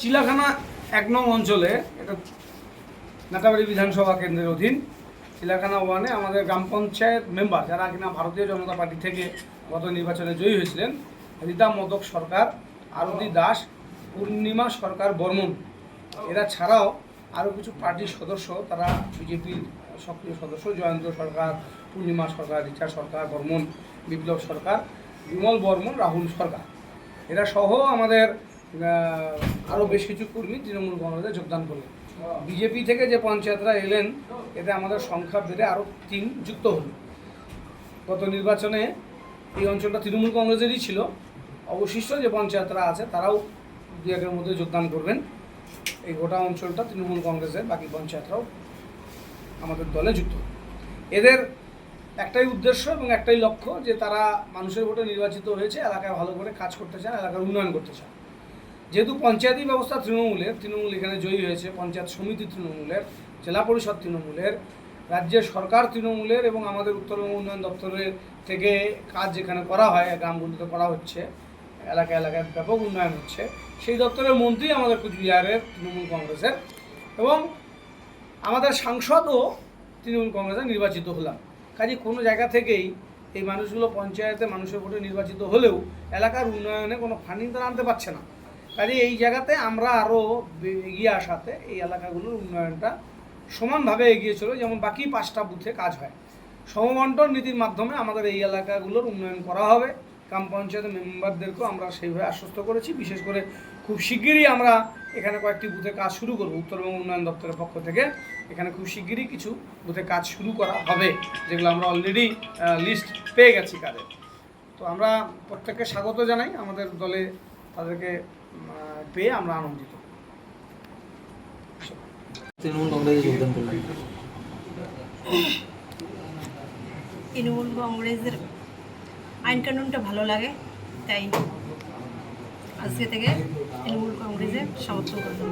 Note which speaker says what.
Speaker 1: চিলাখানা এক নং অঞ্চলে এটা নাটাবাড়ি বিধানসভা কেন্দ্রের অধীন। চিলাখানা ওয়ানে আমাদের গ্রাম পঞ্চায়েত মেম্বার যারা কিনা ভারতীয় জনতা পার্টি থেকে গত নির্বাচনে জয়ী হয়েছিলেন রীতা মদক সরকার, আরতি দাস, পূর্ণিমা সরকার বর্মন। এরা ছাড়াও আরও কিছু পার্টির সদস্য, তারা বিজেপির সক্রিয় সদস্য, জয়ন্ত সরকার, পূর্ণিমা সরকার, রিচা সরকার, বর্মন, বিপ্লব সরকার, বিমল বর্মন, রাহুল সরকার। এরা সহ আমাদের আরও বেশ কিছু কর্মী তৃণমূল কংগ্রেসে যোগদান করলেন। বিজেপি থেকে যে পঞ্চায়েতরা এলেন, এতে আমাদের সংখ্যা বেড়ে আরও তিন যুক্ত হলো। গত নির্বাচনে এই অঞ্চলটা তৃণমূল কংগ্রেসেরই ছিল। অবশিষ্ট যে পঞ্চায়েতরা আছে, তারাও দু একের মধ্যে যোগদান করবেন। এই গোটা অঞ্চলটা তৃণমূল কংগ্রেসের বাকি পঞ্চায়েতরাও আমাদের দলে যুক্ত। এদের একটাই উদ্দেশ্য এবং একটাই লক্ষ্য যে তারা মানুষের ভোটে নির্বাচিত হয়েছে, এলাকায় ভালো করে কাজ করতে চান, এলাকার উন্নয়ন করতে চান। যেহেতু পঞ্চায়েতী ব্যবস্থা তৃণমূলের, তৃণমূল এখানে জয়ী হয়েছে, পঞ্চায়েত সমিতি তৃণমূলের, জেলা পরিষদ তৃণমূলের, রাজ্যের সরকার তৃণমূলের এবং আমাদের উত্তরবঙ্গ উন্নয়ন দপ্তরের থেকে কাজ যেখানে করা হয় গ্রামগুলিতে করা হচ্ছে এলাকা এলাকায় ব্যাপক উন্নয়ন হচ্ছে, সেই দপ্তরের মন্ত্রী আমাদের কুচবিহারের তৃণমূল কংগ্রেসের এবং আমাদের সাংসদও তৃণমূল কংগ্রেসে নির্বাচিত হলাম। কাজে কোনো জায়গা থেকেই এই মানুষগুলো পঞ্চায়েতে মানুষের ভোটে নির্বাচিত হলেও এলাকার উন্নয়নে কোনো ফান্ডিং তারা আনতে পারছে না। কাজে এই জায়গাতে আমরা আরও এগিয়ে আসাতে এই এলাকাগুলোর উন্নয়নটা সমানভাবে এগিয়ে চলো, যেমন বাকি পাঁচটা বুথে কাজ হয়। সমবন্টন নীতির মাধ্যমে আমাদের এই এলাকাগুলোর উন্নয়ন করা হবে। গ্রাম পঞ্চায়েতের মেম্বারদেরকেও আমরা সেইভাবে আশ্বস্ত করেছি। বিশেষ করে খুব শিগগিরই আমরা এখানে কয়েকটি বুথে কাজ শুরু করব। উত্তরবঙ্গ উন্নয়ন দপ্তরের পক্ষ থেকে এখানে খুব শিগগিরই কিছু বুথে কাজ শুরু করা হবে, যেগুলো আমরা অলরেডি লিস্ট পেয়ে গেছি কাজের তো আমরা প্রত্যেককে স্বাগত জানাই। আমাদের দলে তাদেরকে পেয়ে আমরা আনন্দিত।
Speaker 2: তৃণমূল কংগ্রেসে যোগদান করলেন।
Speaker 3: তৃণমূল কংগ্রেসের আইন কানুনটা ভালো লাগে তাই আজকে থেকে তৃণমূল কংগ্রেসের সমর্থন করলাম।